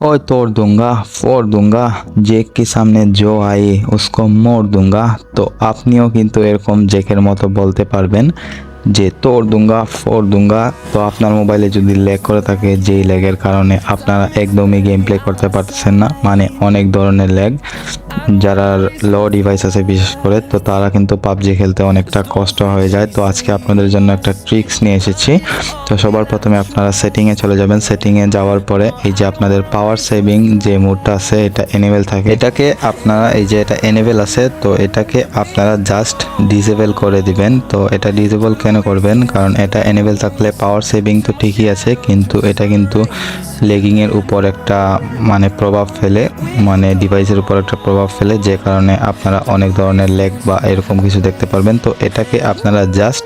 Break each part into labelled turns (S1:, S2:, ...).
S1: ओए तोड़ दूंगा फोड़ दूंगा জেক কি সামনে জো আয়ে উসকো মোড় दूंगा তো আপনিও কিন্তু এরকম জেকের মতো বলতে পারবেন যে তোড় দুঙ্গা ফোর দুঙ্গা তো আপনার মোবাইলে যদি ল্যাগ করে থাকে যেই ল্যাগের কারণে আপনারা একদমই গেম প্লে করতে পারতেছেন না মানে অনেক ধরনের ল্যাগ যারা লো ডিভাইস আছে, বিশেষ করে, তো তারা কিন্তু পাবজি খেলতে অনেকটা কষ্ট হয়ে যায়। তো আজকে আপনাদের জন্য একটা ট্রিক্স নিয়ে এসেছি। তো সবার প্রথমে আপনারা সেটিংয়ে চলে যাবেন। সেটিংয়ে যাওয়ার পরে এই যে আপনাদের পাওয়ার সেভিং যে মোডটা আছে, এটা এনেবেল থাকে। এটাকে আপনারা, এই যে এটা এনেবেল আছে, তো এটাকে আপনারা জাস্ট ডিসেবল করে দিবেন। তো এটা ডিসেবল কেন করবেন? কারণ এটা এনেবেল থাকলে পাওয়ার সেভিং তো ঠিকই আছে, কিন্তু এটা কিন্তু লেগিংয়ের উপর একটা মানে প্রভাব ফেলে মানে ডিভাইসের উপর একটা প্রভাব ফেলে, যে কারণে আপনারা অনেক ধরনের লেগ বা এরকম কিছু দেখতে পারবেন। তো এটাকে আপনারা জাস্ট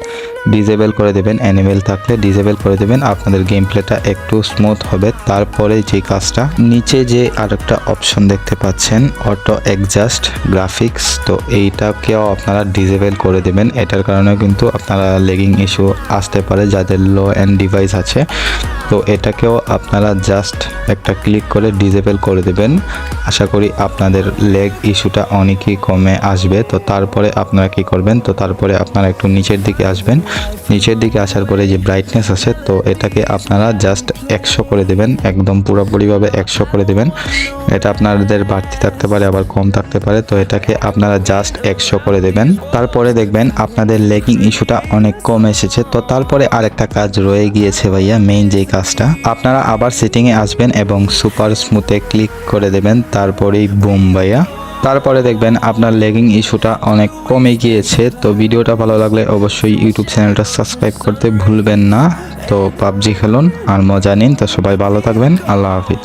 S1: ডিজেবল করে দেবেন অ্যানিমেল থাকলে ডিজেবল করে দেবেন, আপনাদের গেম প্লেটা একটু স্মুথ হবে। তারপরে যে কাজটা, নিচে যে আরেকটা অপশন দেখতে পাচ্ছেন অটো অ্যাডজাস্ট গ্রাফিক্স তো এইটাকেও আপনারা ডিজেবল করে দেবেন। এটার কারণে কিন্তু আপনারা লেগিং ইস্যু আসতে পারে, যাদের লো অ্যান্ড ডিভাইস আছে। তো এটাকেও আপনারা জাস্ট একটা ক্লিক করে ডিজেবল করে দেবেন। আশা করি আপনাদের লেগ ইস্যুটা অনেকই কমে আসবে। তো তারপরে আপনারা কি করবেন? তো তারপরে আপনারা একটু নিচের দিকে আসবেন। নিচের দিকে আসার পরে যে ব্রাইটনেস আছে, তো এটাকে আপনারা জাস্ট একশো করে দেবেন, একদম পুরোপুরিভাবে একশো করে দেবেন। এটা আপনাদের বাড়তি থাকতে পারে, আবার কম থাকতে পারে, তো এটাকে আপনারা জাস্ট একশো করে দেবেন। তারপরে দেখবেন আপনাদের লেগিং ইস্যুটা অনেক কম এসেছে, তো তারপরে আরেকটা কাজ রয়ে গিয়েছে ভাইয়া মেইন যেই কাজটা। আপনারা আবার সেটিংয়ে আসবেন এবং সুপার স্মুথে ক্লিক করে দেবেন, তারপরেই বুম ভাইয়া। তারপরে দেখবেন আপনার লেগিং ইস্যুটা অনেক কমে গিয়েছে। তো ভিডিওটা ভালো লাগলে অবশ্যই ইউটিউব চ্যানেলটা সাবস্ক্রাইব করতে ভুলবেন না। তো পাবজি খেলুন আর মজা নিন। তো সবাই ভালো থাকবেন। আল্লাহ হাফিজ।